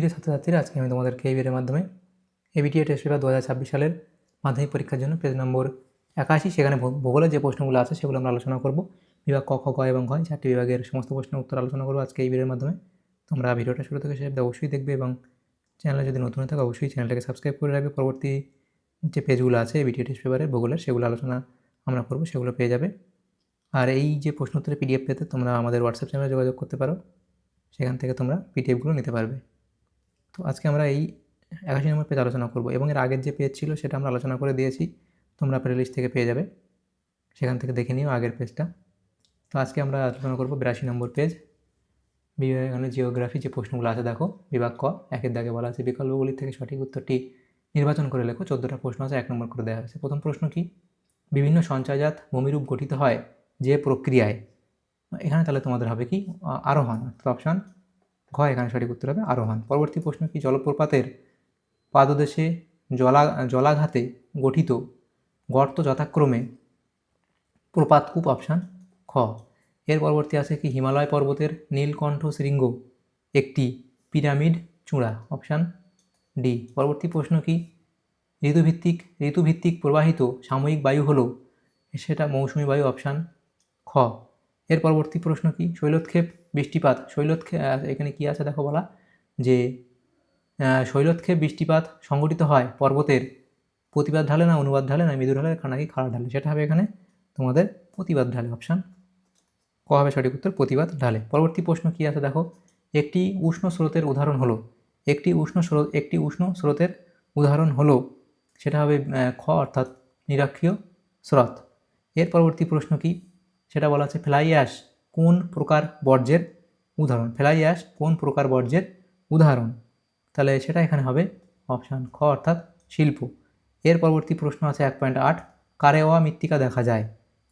প্রিয় ছাত্রছাত্রীরা, আজকে আমি তোমাদেরকে এই মাধ্যমে এবিটিএ টেস্ট পেপার দু হাজার ছাব্বিশ সালের মাধ্যমিক পরীক্ষার জন্য পেজ নম্বর একাশি, সেখানে ভূগোলের যে প্রশ্নগুলো আছে সেগুলো আমরা আলোচনা করব। বিভাগ ক, খ এবং ঘ চারটি বিভাগের সমস্ত প্রশ্নের উত্তর আলোচনা করব আজকে এই ভিডিওর মাধ্যমে। তোমরা ভিডিওটা শুরু থেকে অবধি অবশ্যই দেখবে এবং চ্যানেলে যদি নতুন থাকে, অবশ্যই চ্যানেলটাকে সাবস্ক্রাইব করে রাখবে। পরবর্তী যে পেজগুলো আছে এবিটিএ টেস্ট পেপারের ভূগোলের, সেগুলো আলোচনা আমরা করব, সেগুলো পেয়ে যাবে। আর এই যে প্রশ্ন উত্তরের পিডিএফ পেতে তোমরা আমাদের হোয়াটসঅ্যাপ চ্যানেলে যোগাযোগ করতে পারো। সেখান থেকে তোমরা পিডিএফগুলো নিতে পারবে। তো আজকে আমরা এই একাশি নম্বর পেজ আলোচনা করব এবং এর আগের যে পেজ ছিল সেটা আমরা আলোচনা করে দিয়েছি, তোমরা প্লে লিস্ট থেকে পেয়ে যাবে। সেখান থেকে দেখে নিও আগের পেজটা তো আজকে আমরা আলোচনা করব বিরাশি নম্বর পেজ এখানে জিওগ্রাফি যে প্রশ্নগুলো আছে দেখো, বিভাগ ক, একের দাগে বলা আছে, বিকল্পগুলির থেকে সঠিক উত্তরটি নির্বাচন করে লেখো, চোদ্দোটা প্রশ্ন আছে, এক নম্বর করে দেওয়া হয়েছে। প্রথম প্রশ্ন কি? বিভিন্ন সঞ্চয়জাত ভূমিরূপ গঠিত হয় যে প্রক্রিয়ায়? এখানে তাহলে তোমাদের হবে কি? আরোহণ, অর্থাৎ অপশান ঘ এখানে সঠিক উত্তর হবে আরোহণ। পরবর্তী প্রশ্ন কি? জলপ্রপাতের পাদদেশে জলা, জলাঘাতে গঠিত গর্ত যথাক্রমে প্রপাতকূপ অপশান খ। এর পরবর্তী আছে কি? হিমালয় পর্বতের নীলকণ্ঠ শৃঙ্গ একটি পিরামিড চূড়া অপশান ডি। পরবর্তী প্রশ্ন কি? ঋতুভিত্তিক ঋতুভিত্তিক প্রবাহিত সাময়িক বায়ু হলো, সেটা মৌসুমি বায়ু অপশান খ। এর পরবর্তী প্রশ্ন কি? শৈলোৎক্ষেপ বৃষ্টিপাত। শৈলোৎক্ষেপ এখানে কি আছে দেখো বলা? যে শৈলোৎক্ষেপ বৃষ্টিপাত সংঘটিত হয় পর্বতের প্রতিবাদ ঢালে না অনুবাদ ঢালে না মৃদু ঢালে, নাকি খাড়া ঢালে? সেটা হবে এখানে তোমাদের প্রতিবাদ ঢালে অপশান ক হবে সঠিক উত্তর? প্রতিবাদ ঢালে। পরবর্তী প্রশ্ন কি আছে দেখো? একটি উষ্ণ স্রোতের উদাহরণ হলো, একটি উষ্ণ স্রোত, একটি উষ্ণ স্রোতের উদাহরণ হলো, সেটা হবে খ অর্থাৎ নিরক্ষীয় স্রোত। এর পরবর্তী প্রশ্ন কি? সেটা বলা আছে ফ্লাই অ্যাশ কোন প্রকার বর্জ্যের উদাহরণ। ফ্লাই অ্যাশ কোন প্রকার বর্জ্যের উদাহরণ। তাহলে সেটা এখানে হবে অপশান খ অর্থাৎ শিল্প। এর পরবর্তী প্রশ্ন আছে এক পয়েন্ট আট। কারেওয়া মৃত্তিকা দেখা যায়?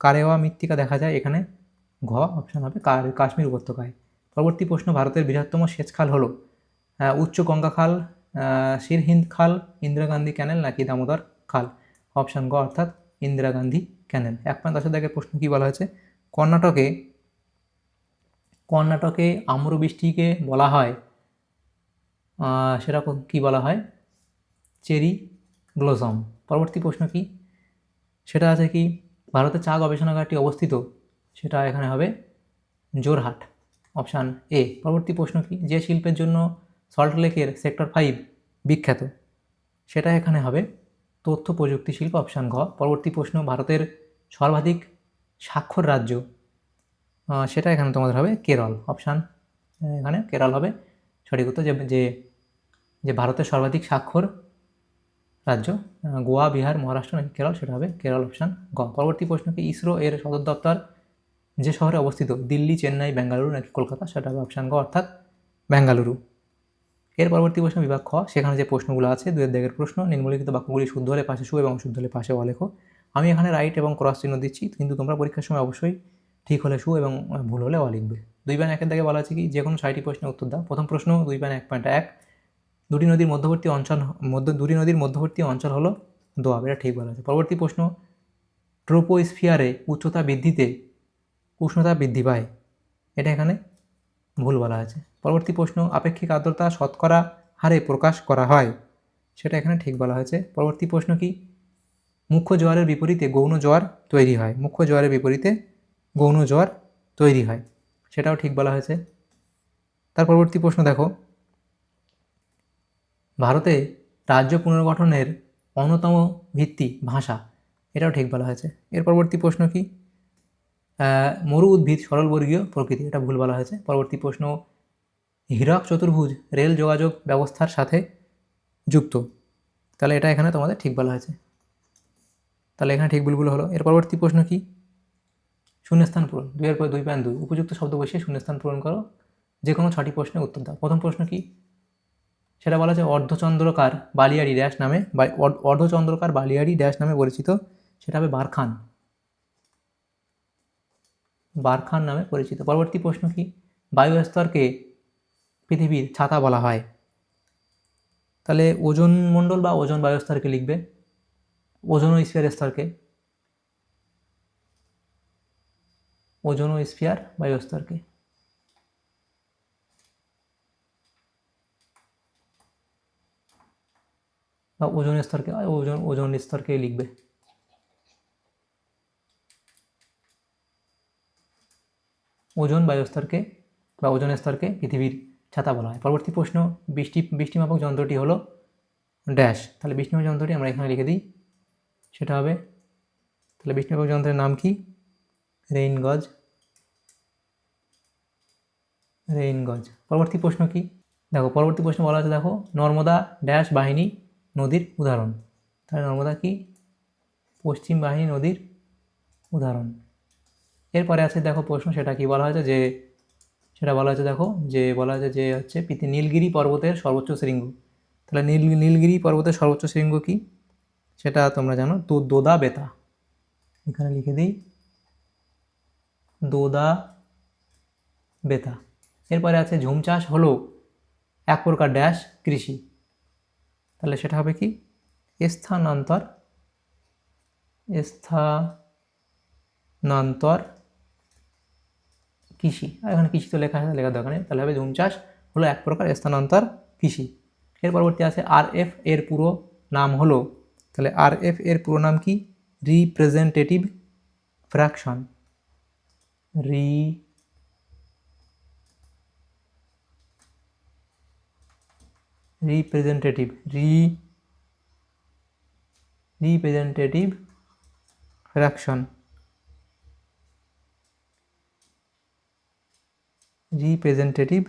কারেওয়া মৃত্তিকা দেখা যায় এখানে ঘ অপশান হবে কাশ্মীর উপত্যকায়। পরবর্তী প্রশ্ন ভারতের বৃহত্তম সেচ খাল হলো উচ্চ গঙ্গা খাল আহ, সিরহিন্দ খাল ইন্দিরা গান্ধী ক্যানেল নাকি দামোদর খাল? অপশান গ অর্থাৎ ইন্দিরা গান্ধী ক্যানেল। এক পয়েন্ট দশের দাগের প্রশ্ন কী বলা হয়েছে? কর্ণাটকে কর্ণাটকে আম্রবৃষ্টিকে বলা হয় সেটা কি বলা হয়? Cherry blossom. পরবর্তী প্রশ্ন কি? সেটা আছে কি? ভারতের চা গবেষণাগারটি অবস্থিত, সেটা এখানে হবে জোরহাট, অপশান এ। পরবর্তী প্রশ্ন কি? যে শিল্পের জন্য সল্টলেকের সেক্টর ফাইভ বিখ্যাত, সেটা এখানে হবে তথ্য প্রযুক্তি শিল্প, অপশান ঘ। পরবর্তী প্রশ্ন, ভারতের সর্বাধিক স্বাক্ষর রাজ্য। সেটা এখানে তোমাদের হবে কেরল অপশান এখানে কেরল হবে। সঠিক উত্তর যে যে যে ভারতের সর্বাধিক স্বাক্ষর রাজ্য গোয়া, বিহার, মহারাষ্ট্র নাকি কেরল, সেটা হবে কেরল অপশান গ। পরবর্তী প্রশ্ন কি ইসরো এর সদর দপ্তর যে শহরে অবস্থিত, দিল্লি, চেন্নাই বেঙ্গালুরু নাকি কলকাতা, সেটা হবে অপশান গ, অর্থাৎ বেঙ্গালুরু এর পরবর্তী প্রশ্ন বিভাগ খ। সেখানে যে প্রশ্নগুলো আছে দুয়ের দাগের প্রশ্ন, নিম্নলিখিত বাক্যগুলি শুদ্ধ হলে পাশে শু এবং অশুদ্ধ হলে পাশে অলেখো। আমি এখানে রাইট এবং ক্রস চিহ্ন দিচ্ছি, কিন্তু তোমরা পরীক্ষার সময় অবশ্যই ঠিক হলে শু এবং ভুল হলে অ লিখবে দুই ব্যান একের দাগে বলা আছে কি, যে কোনো ছয়টি প্রশ্নের উত্তর দাও। প্রথম প্রশ্ন, দুই ব্যান এক পয়েন্ট এক। দুটি নদীর মধ্যবর্তী অঞ্চল, মধ্য, দুটি নদীর মধ্যবর্তী অঞ্চল হলো দোয়াব, এটা ঠিক বলা আছে। পরবর্তী প্রশ্ন ট্রোপোস্ফিয়ারে উচ্চতা বৃদ্ধিতে উষ্ণতা বৃদ্ধি পায়, এটা এখানে ভুল বলা আছে। পরবর্তী প্রশ্ন, আপেক্ষিক আর্দ্রতা শতকরা হারে প্রকাশ করা হয়, সেটা এখানে ঠিক বলা হয়েছে। পরবর্তী প্রশ্ন কি মুখ্য জোয়ারের বিপরীতে গৌণ জোয়ার তৈরি হয়। মুখ্য জোয়ারের বিপরীতে গৌণ জোয়ার তৈরি হয়। সেটাও ঠিক বলা হয়েছে। তার পরবর্তী প্রশ্ন দেখো। ভারতে রাজ্য পুনর্গঠনের অন্যতম ভিত্তি ভাষা, এটাও ঠিক বলা হয়েছে। এর পরবর্তী প্রশ্ন কি? মরু উদ্ভিদ সরলবর্গীয় প্রকৃতি, এটা ভুল বলা হয়েছে। পরবর্তী প্রশ্ন, হীরক চতুর্ভুজ রেল যোগাযোগ ব্যবস্থার সাথে যুক্ত। তাহলে এটা এখানে তোমাদের ঠিক বলা হয়েছে। তাহলে এখানে ঠিক ভুলগুলো হলো। এর পরবর্তী প্রশ্ন কি? শূন্যস্থান পূরণ দুইয়ের পর দুই পয়েন্ট দুই। উপযুক্ত শব্দ বসিয়ে শূন্যস্থান পূরণ করো। যে কোনো ছটি প্রশ্নের উত্তর দাও। প্রথম প্রশ্ন কি? সেটা বলা যায় অর্ধচন্দ্রকার বালিয়াড়ি ড্যাশ নামে, বা অর্ধচন্দ্রকার বালিয়াড়ি ড্যাশ নামে পরিচিত। সেটা হবে বারখান। বারখান নামে পরিচিত। পরবর্তী প্রশ্ন কি? বায়ুস্তরকে পৃথিবীর ছাতা বলা হয়। তাহলে ওজন মণ্ডল বা ওজন বায়ুস্তরকে লিখবে। ওজন ও স্ফিয়ার স্তরকে ওজন ও স্ফিয়ার বায়ুস্তরকে বা ওজন স্তরকে ওজন ওজন স্তরকে লিখবে? ওজন বায়ুস্তরকে বা ওজন স্তরকে পৃথিবীর ছাতা বলা হয়। পরবর্তী প্রশ্ন, বৃষ্টি, বৃষ্টিমাপক যন্ত্রটি হলো ড্যাশ তাহলে বৃষ্টিমাপক যন্ত্রটি আমরা এখানে লিখে দিই সেটা হবে। তাহলে বৃষ্টিমাপক যন্ত্রের নাম কি? রেইন গজ রেইন গজ পরবর্তী প্রশ্ন কি? দেখো, পরবর্তী প্রশ্ন বলা আছে, দেখো, নর্মদা ড্যাশ বাহিনী নদীর উদাহরণ। তাহলে নর্মদা কি? পশ্চিম বাহিনী নদীর উদাহরণ। এরপরে আছে, দেখো, প্রশ্ন, সেটা কি বলা হয়েছে? যে, সেটা বলা হয়েছে, দেখো, যে, বলা হয়েছে যে, হচ্ছে নীলগিরি পর্বতের সর্বোচ্চ শৃঙ্গ। তাহলে নীল, নীলগিরি পর্বতের সর্বোচ্চ শৃঙ্গ কি? সেটা তোমরা জানো, তো দোদা বেতা। এখানে লিখে দিই, দোদা বেতা। এরপরে আছে, ঝুম চাষ হলো এক প্রকার ড্যাশ কৃষি। তাহলে সেটা হবে কি? স্থানান্তর স্থানান্তর কৃষি। আর এখানে কৃষি তো লেখা লেখার দরকার নেই। তাহলে হবে ঝুম চাষ হলো এক প্রকার স্থানান্তর কৃষি। এর পরবর্তী আছে, আর এফ এর পুরো নাম হলো তাহলে আর এফ এর পুরো নাম কি? Representative fraction re representative re representative fraction. Representative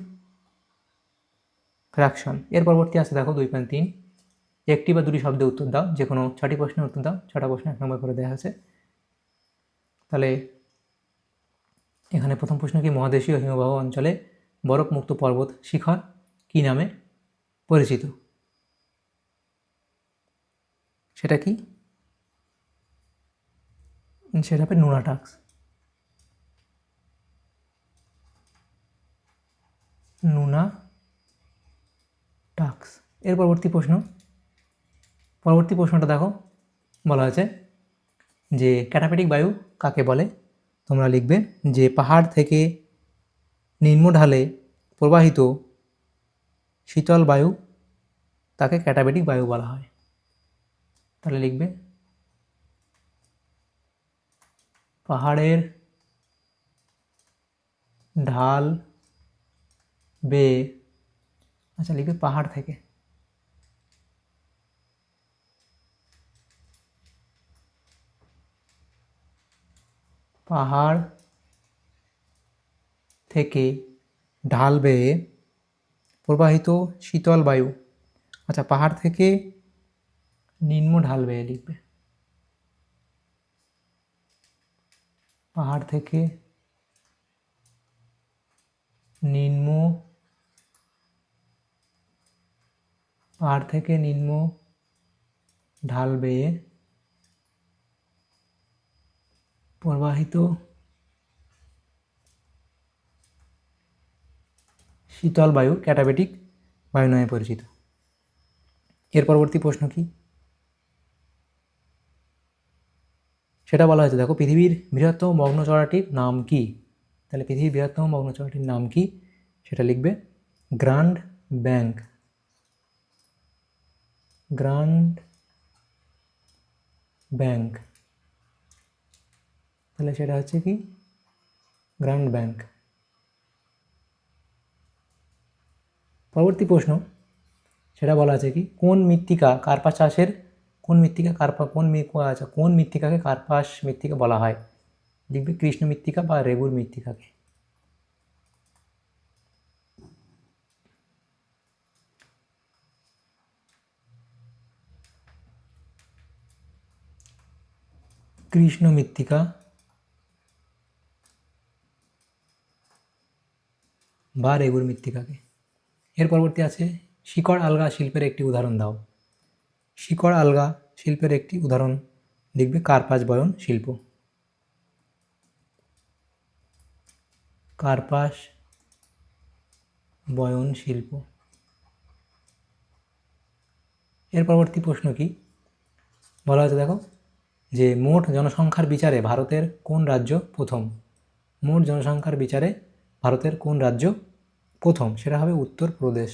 fraction এর পরবর্তী আছে দেখো দুই পয়েন্ট তিন। একটি বা দুটি শব্দে উত্তর দাও, যে কোনো ছটি প্রশ্নের উত্তর দাও, ছটা প্রশ্ন এক নম্বর করে দেওয়া আছে তাহলে এখানে প্রথম প্রশ্ন কি, মহাদেশীয় হিমবাহ অঞ্চলে বরফমুক্ত পর্বত শিখর কী নামে পরিচিত? সেটা কি? সেটা হবে নুনাটাক্স। নুনা টাক্স এর পরবর্তী প্রশ্ন পরবর্তী প্রশ্নটা দেখো। বলা আছে যে, ক্যাটাপেটিক বায়ু কাকে বলে? তোমরা লিখবে যে, পাহাড় থেকে নিম্ন ঢালে প্রবাহিত শীতল বায়ু তাকে ক্যাটাবেটিক বায়ু বলা হয়। তাহলে লিখবে, পাহাড়ের ঢাল বে আচ্ছা লিখবে পাহাড় থেকে। পাহাড় থেকে ঢাল বেয়ে প্রবাহিত শীতল বায়ু আচ্ছা পাহাড় থেকে নিম্ন ঢাল বেয়ে লিখবে। পাহাড় থেকে নিম্ন, পাহাড় থেকে নিম্ন ঢাল বেয়ে প্রবাহিত শীতল বায়ু ক্যাটাবেটিক বায়ু নামে পরিচিত। এর পরবর্তী প্রশ্ন কি? সেটা বলা হয়েছে, দেখো, পৃথিবীর বৃহত্তম মগ্নচড়াটির নাম কি? তাহলে পৃথিবীর বৃহত্তম মগ্নচড়াটির নাম কি? সেটা লিখবে গ্র্যান্ড ব্যাংক। Grand bank. তাহলে সেটা হচ্ছে কি? গ্র্যান্ড ব্যাংক পরবর্তী প্রশ্ন। সেটা বলা আছে কি? কোন মৃত্তিকা কার্পাস চাষের কোন মৃত্তিকা কার্পা, কোন আচ্ছা কোন মৃত্তিকাকে কার্পাস মৃত্তিকা বলা হয়? লিখবে কৃষ্ণ মৃত্তিকা বা রেগুর মৃত্তিকাকে। কৃষ্ণ মৃত্তিকা বা রেগুর মৃত্তিকাকে এর পরবর্তী আছে, শিকড় আলগা শিল্পের একটি উদাহরণ দাও। শিকড় আলগা শিল্পের একটি উদাহরণ দেখবে কার্পাস বয়ন শিল্প। কার্পাস বয়ন শিল্প। এর পরবর্তী প্রশ্ন কি? বলা হয়েছে দেখো যে, মোট জনসংখ্যার বিচারে ভারতের কোন রাজ্য প্রথম? মোট জনসংখ্যার বিচারে ভারতের কোন রাজ্য প্রথম সেটা হবে উত্তরপ্রদেশ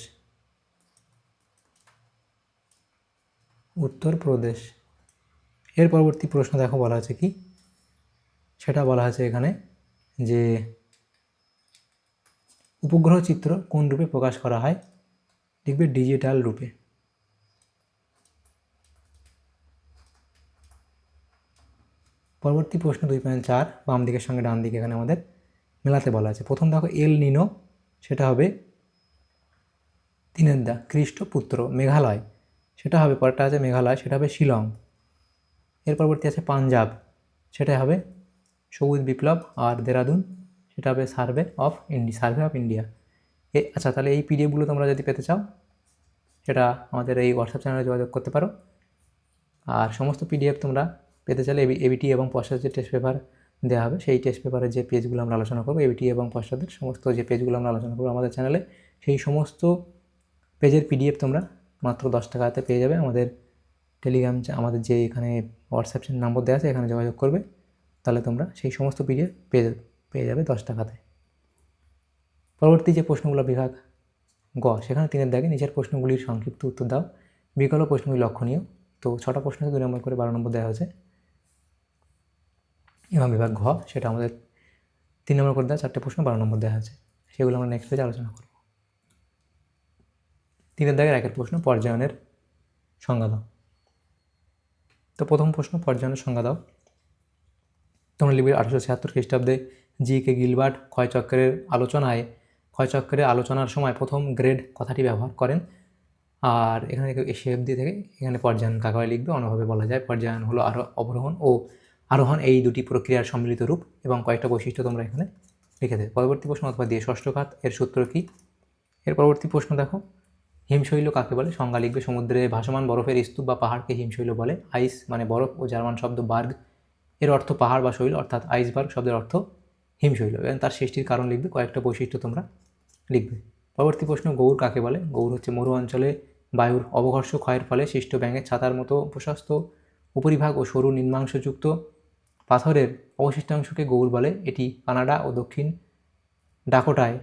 উত্তরপ্রদেশ এর পরবর্তী প্রশ্ন দেখো বলা আছে কি? সেটা বলা আছে এখানে যে উপগ্রহ চিত্র কোন রূপে প্রকাশ করা হয়? লিখবে ডিজিটাল রূপে। পরবর্তী প্রশ্ন দুই পয়েন্ট চার বাম দিকের সঙ্গে ডান দিকে এখানে আমাদের মেলাতে বলা আছে। প্রথম দেখো এল নিনো সেটা হবে তিনের দা খ্রিস্টপুত্র মেঘালয়। সেটা হবে, পরেরটা আছে মেঘালয়, সেটা হবে শিলং। এর পরবর্তী আছে পাঞ্জাব। সেটা হবে সবুজ বিপ্লব আর দেরাদুন। সেটা হবে survey of India survey of India. এ আচ্ছা তাহলে এই পিডিএফগুলো তোমরা যদি পেতে চাও, সেটা আমাদের এই হোয়াটসঅ্যাপ চ্যানেলে যোগাযোগ করতে পারো। আর সমস্ত পিডিএফ তোমরা পেতে চাইলে এবি এবিটি এবং পশ্চাৎ টেস্ট পেপার দেওয়া হবে। সেই টেস্ট পেপারের যে পেজগুলো আমরা আলোচনা করব এবিটি এবং পশ্চাতের সমস্ত যে পেজগুলো আমরা আলোচনা করব আমাদের চ্যানেলে সেই সমস্ত পেজের পিডিএফ তোমরা মাত্র দশ টাকাতে পেয়ে যাবে। আমাদের টেলিগ্রাম আমাদের যে এখানে হোয়াটসঅ্যাপ নম্বর দেওয়া আছে, এখানে যোগাযোগ করবে। তাহলে তোমরা সেই সমস্ত পিডিএফ পেয়ে পেয়ে যাবে দশ টাকাতে। পরবর্তী যে প্রশ্নগুলো বিভাগ গ, সেখানে তিনের দাগে নিচের প্রশ্নগুলির সংক্ষিপ্ত উত্তর দাও। বিকল্প প্রশ্নগুলি লক্ষণীয়। তো ছটা প্রশ্নকে দুই নম্বর করে বারো নম্বর দেওয়া হয়েছে। এবং বিভাগ ঘ, সেটা আমাদের তিন নম্বর করে দেওয়া, চারটে প্রশ্ন, বারো নম্বর দেওয়া আছে। সেগুলো আমরা নেক্সট পেজে আলোচনা করব। তিনের দাগের একের প্রশ্ন, পর্যায়নের সংজ্ঞা দাও। তো প্রথম প্রশ্ন, পর্যায়নের সংজ্ঞা দাও। তোমরা লিখবে আঠারোশো ছিয়াত্তর খ্রিস্টাব্দে জি কে গিলবার্ট ক্ষয়চক্রের আলোচনায় ক্ষয়চক্রের আলোচনার সময় প্রথম গ্রেড কথাটি ব্যবহার করেন। আর এখানে এসিএফডি থেকে এখানে পর্যায়ন কাকায় লিখবে? অন্যভাবে বলা যায়, পর্যায়ন হলো আরও অবরোহণ ও আরোহণ এই দুটি প্রক্রিয়ার সম্মিলিত রূপ এবং কয়েকটা বৈশিষ্ট্য তোমরা এখানে লিখে দেবে। পরবর্তী প্রশ্ন অথবা দিয়ে ষষ্ঠঘাত এর সূত্র কী? এর পরবর্তী প্রশ্ন দেখো। হিমশৈল কাকে বলে? সংজ্ঞা লিখবে সমুদ্রে ভাসমান বরফের স্তূপ বা পাহাড়কে হিমশৈল বলে। আইস মানে বরফ ও জার্মান শব্দ বার্গ। এর অর্থ পাহাড় বা শৈল, অর্থাৎ আইসবার্গ শব্দের অর্থ হিমশৈল। এবং তার সৃষ্টির কারণ লিখবে কয়েকটা বৈশিষ্ট্য তোমরা লিখবে। পরবর্তী প্রশ্ন, গৌর কাকে বলে? গৌর হচ্ছে মরু অঞ্চলে বায়ুর অবঘর্ষ ক্ষয়ের ফলে সৃষ্ট ব্যাঙের ছাতার মতো প্রশস্ত, উপরিভাগ ও সরু নিম্নাংশযুক্ত। পাথরের অবশিষ্টাংশকে গৌর বলে। এটি কানাডা ও দক্ষিণ ডাকোটায়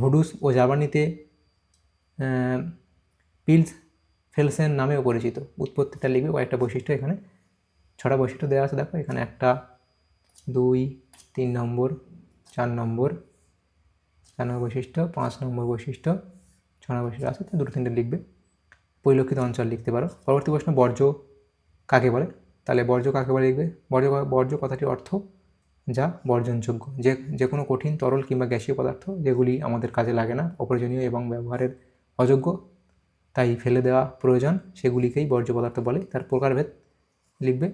হুডুস ও জার্মানিতে পিলস ফেলসেন নামেও পরিচিত। উৎপত্তিটা লিখবে কয়েকটা বৈশিষ্ট্য এখানে। ছটা বৈশিষ্ট্য দেওয়া আছে, দেখো। এখানে একটা, দুই, তিন নম্বর, চার নম্বর চার নম্বর বৈশিষ্ট্য, পাঁচ নম্বর বৈশিষ্ট্য, ছ নম্বর বৈশিষ্ট্য আছে দুটো তিনটে লিখবে। পরিলক্ষিত অঞ্চল লিখতে পারো। পরবর্তী প্রশ্ন, বর্জ্য কাকে বলে? তাহলে বর্জ্য কাকে বলে লিখবে? বর্জ্য বর্জ্য কথাটির অর্থ যা বর্জনযোগ্য। যে যে কোনো কঠিন, তরল কিংবা গ্যাসীয় পদার্থ যেগুলি আমাদের কাজে লাগে না, অপ্রয়োজনীয় এবং ব্যবহারের অযোগ্য, তাই ফেলে দেওয়া প্রয়োজন, সেগুলিকেই বর্জ্য পদার্থ বলে তার প্রকারভেদ লিখবে।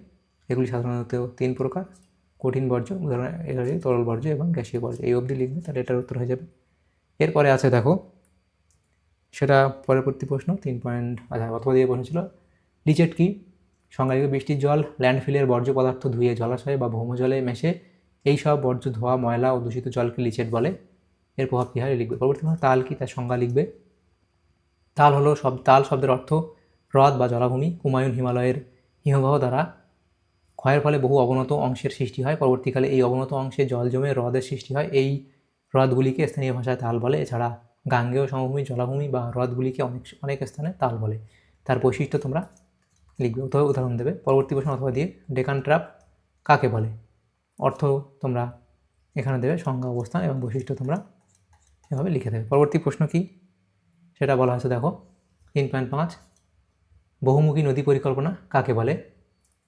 এগুলি সাধারণত তিন প্রকার, কঠিন বর্জ্য, উদাহরণ হচ্ছে তরল বর্জ্য এবং গ্যাসীয় বর্জ্য। এই অবধি লিখবে, তাহলে এটার উত্তর হয়ে যাবে। এরপরে আছে দেখো, সেটা পরবর্তী প্রশ্ন, তিন পয়েন্ট আচ্ছা অথবা দিয়ে প্রশ্ন ছিল লিচেট কি? সংজ্ঞা লিখবে বৃষ্টির জল, ল্যান্ডফিলের বর্জ্য পদার্থ ধুয়ে জলাশয়ে বা ভৌমজলে মেশে এই সব বর্জ্য, ধোয়া, ময়লা ও দূষিত জলকে লিচেট বলে। এর প্রভাব কী হয়? লিখবে। পরবর্তী তাল কি? তার সংজ্ঞা লিখবে। তাল হলো সব তাল শব্দের অর্থ হ্রদ বা জলাভূমি, কুমায়ুন হিমালয়ের হিমবাহ দ্বারা ক্ষয়ের ফলে বহু অবনত অংশের সৃষ্টি হয়। পরবর্তীকালে এই অবনত অংশে জল জমে হ্রদের সৃষ্টি হয়। এই হ্রদগুলিকে স্থানীয় ভাষায় তাল বলে। এছাড়া গাঙ্গেয় সমভূমি, জলাভূমি বা হ্রদগুলিকে অনেক অনেক স্থানে তাল বলে। তার বৈশিষ্ট্য তোমরা লিখবে, অথবা উদাহরণ দেবে, পরবর্তী প্রশ্ন অথবা দিয়ে ডেকান ট্রাপ কাকে বলে? অর্থ তোমরা এখানে দেবে, সংজ্ঞা, অবস্থান এবং বৈশিষ্ট্য তোমরা এভাবে লিখে দেবে। পরবর্তী প্রশ্ন কি? সেটা বলা হয়েছে, দেখো, তিন পয়েন্ট পাঁচ। বহুমুখী নদী পরিকল্পনা কাকে বলে?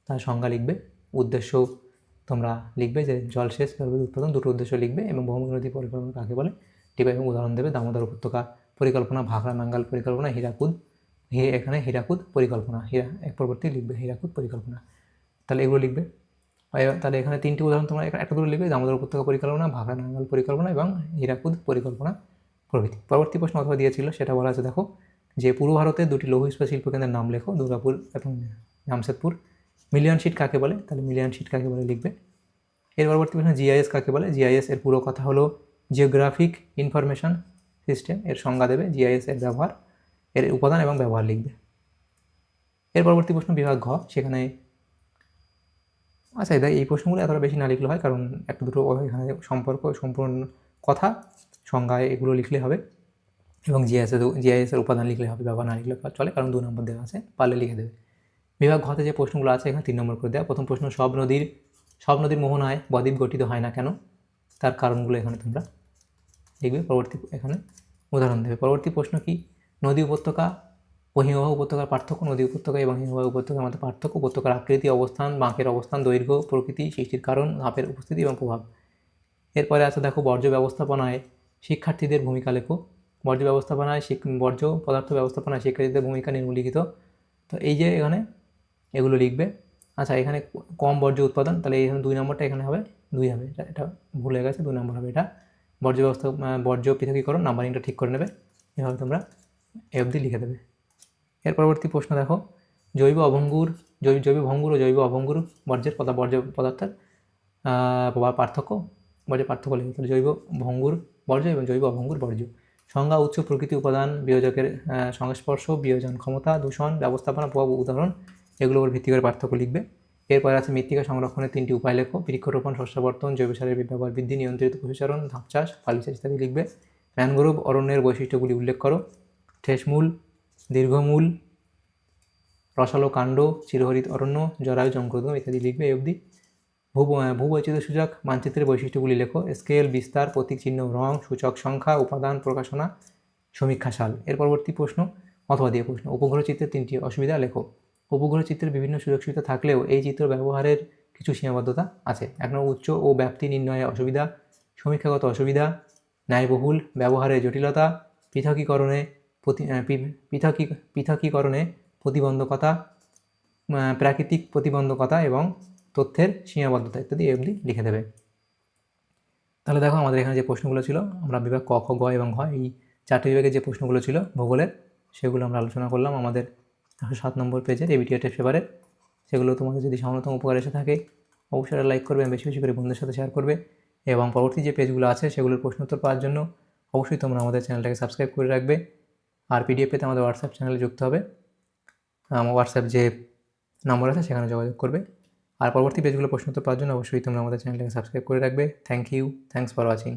তার সংজ্ঞা লিখবে, উদ্দেশ্য তোমরা লিখবে যে জলসেচ জলবিদ্যুৎ উৎপাদন, দুটো উদ্দেশ্য লিখবে এবং বহুমুখী নদী পরিকল্পনা কাকে বলে? টিপা এবং উদাহরণ দেবে, দামোদর উপত্যকা পরিকল্পনা ভাগড়া নাঙ্গাল পরিকল্পনা, হীরাকুদ এখানে হীরাকুদ পরিকল্পনা, হীরা এক পরবর্তী লিখবে, হীরাকুদ পরিকল্পনা। তাহলে এগুলো লিখবে। তাহলে এখানে তিনটি উদাহরণ তোমরা একটা দুটো লিখবে, দামোদর উপত্যকা পরিকল্পনা ভাগড়া নাঙ্গাল পরিকল্পনা এবং হীরাকুদ পরিকল্পনা প্রভৃতি। পরবর্তী প্রশ্ন অথবা দিয়েছিল সেটা বলা আছে, দেখো, যে পূর্ব ভারতে দুটি লৌহ ইস্পাত শিল্পকেন্দ্রের নাম লেখো, দুর্গাপুর এবং জামশেদপুর। মিলিয়ন শিট কাকে বলে? তাহলে মিলিয়ন শিট কাকে বলে লিখবে। এর পরবর্তী প্রশ্ন, জিআইএস কাকে বলে? জিআইএস এর পুরো কথা হলো জিওগ্রাফিক ইনফরমেশন সিস্টেম এর সংজ্ঞা দেবে, জিআইএস এর ব্যবহার। এর উপাদান এবং ব্যবহার লিখবে। এর পরবর্তী প্রশ্ন বিভাগ ঘ, সেখানে আচ্ছা এই প্রশ্নগুলো এতটা বেশি না লিখলে হয়, কারণ একটা দুটো এখানে সম্পর্ক, সম্পূর্ণ কথা, সংজ্ঞায় এগুলো লিখলে হবে এবং জিআইএসের জিআইএসের উপাদান লিখলে হবে, ব্যবহার না লিখলে চলে, কারণ দু নম্বর দেওয়া আছে, পারলে লিখে দেবে। বিভাগ ঘতে যে প্রশ্নগুলো আছে, এখানে তিন নম্বর করে দেওয়া। প্রথম প্রশ্ন, সব নদীর সব নদীর মোহনায় বদ্বীপ গঠিত হয় না কেন? তার কারণগুলো এখানে তোমরা লিখবে, পরবর্তী এখানে উদাহরণ দেবে। পরবর্তী প্রশ্ন কি? নদী উপত্যকা ও হিমবাহ উপত্যকার পার্থক্য, নদী উপত্যকা এবং হিমবাহ উপত্যকার মধ্যে পার্থক্য, উপত্যকার আকৃতি, অবস্থান, বাঁকের অবস্থান, দৈর্ঘ্য, প্রকৃতি, সৃষ্টির কারণ, ধাপের উপস্থিতি এবং প্রভাব। এরপরে আছে দেখো বর্জ্য ব্যবস্থাপনায় শিক্ষার্থীদের ভূমিকা লেখো। বর্জ্য ব্যবস্থাপনায় বর্জ্য পদার্থ ব্যবস্থাপনায় শিক্ষার্থীদের ভূমিকা নিম্নলিখিত। তো এই যে এখানে এগুলো লিখবে আচ্ছা এখানে কম বর্জ্য উৎপাদন, তাহলে এখানে দুই নম্বরটা এখানে হবে, দুই হবে, এটা এটা ভুল হয়ে গেছে, দুই নম্বর হবে এটা। বর্জ্য ব্যবস্থা, বর্জ্য পৃথকীকরণ, নাম্বারিংটা ঠিক করে নেবে, এভাবে তোমরা এ অবধি লিখে দেবে। এর পরবর্তী প্রশ্ন দেখো, জৈব অভঙ্গুর, জৈব জৈব ভঙ্গুর ও জৈব অভঙ্গুর বর্জ্যের পদা, বর্জ্য পদার্থের পার্থক্য, বর্জ্যের পার্থক্য লিখে তাহলে জৈব ভঙ্গুর বর্জ্য এবং জৈব অভঙ্গুর বর্জ্য। সংজ্ঞা উচ্চ প্রকৃতি উপাদান, বিয়োজকের সংস্পর্শ, বিয়োজন ক্ষমতা, দূষণ, ব্যবস্থাপনা, প্রভাব উদাহরণ, এগুলোর উপর ভিত্তি করে পার্থক্য লিখবে। এরপর আছে মৃত্তিকা সংরক্ষণের তিনটি উপায় লেখো। বৃক্ষরোপণ শস্যাবর্তন জৈব সারের ব্যবহার বৃদ্ধি, নিয়ন্ত্রিত পশুচারণ, ধাপ চাষ ফালি চাষ ইত্যাদি লিখবে। ম্যানগ্রোভ অরণ্যের বৈশিষ্ট্যগুলি উল্লেখ করো। ঠেসমূল, দীর্ঘমূল, রসালো কাণ্ড, চিরহরিত অরণ্য, জরায়ু জঙ্কদম ইত্যাদি লিখবে এই অবধি। ভূ ভূবৈচিত্র্য সূচক, মানচিত্রের বৈশিষ্ট্যগুলি লেখো। স্কেল, বিস্তার, প্রতীক চিহ্ন, রং, সূচক সংখ্যা, উপাদান, প্রকাশনা, সমীক্ষা সাল। এর পরবর্তী প্রশ্ন, অথবা দিয়ে প্রশ্ন, উপগ্রহ চিত্রের তিনটি অসুবিধা লেখো। উপগ্রহ চিত্রের বিভিন্ন সুযোগ সুবিধা থাকলেও এই চিত্র ব্যবহারের কিছু সীমাবদ্ধতা আছে। এক নম্বর, উচ্চ ও ব্যাপ্তি নির্ণয়ে অসুবিধা, সমীক্ষাগত অসুবিধা, ন্যায়বহুল, ব্যবহারের জটিলতা, পৃথকীকরণে পৃথকী, পৃথকীকরণে প্রতিবন্ধকতা প্রাকৃতিক প্রতিবন্ধকতা এবং তথ্যের সীমাবদ্ধতা ইত্যাদি এগুলি লিখে দেবে। তাহলে দেখো আমাদের এখানে যে প্রশ্নগুলো ছিল, আমরা বিভাগ ক, খ, গ এবং ঘ, এই চারটি বিভাগের যে প্রশ্নগুলো ছিল ভূগোলের, সেগুলো আমরা আলোচনা করলাম। আমাদের একশো সাত নম্বর পেজের এবিটিএ টেস্ট পেপারে সেগুলো তোমাদের যদি সামান্যতম উপকার এসে থাকে, অবশ্যই লাইক করবে, বেশি বেশি করে বন্ধুদের সাথে শেয়ার করবে এবং পরবর্তী যে পেজগুলো আছে, সেগুলোর প্রশ্নোত্তর পাওয়ার জন্য অবশ্যই তোমরা আমাদের চ্যানেলটাকে সাবস্ক্রাইব করে রাখবে। আর পিডিএফ পেতে আমাদের হোয়াটসঅ্যাপ চ্যানেলে যুক্ত হবে। আমার হোয়াটসঅ্যাপ যে নম্বর আছে, সেখানে যোগাযোগ করবে। আর পরবর্তী পেজগুলো প্রশ্ন উত্তর পাওয়ার জন্য অবশ্যই তোমরা আমাদের চ্যানেলটাকে সাবস্ক্রাইব করে রাখবে। Thank you thanks for watching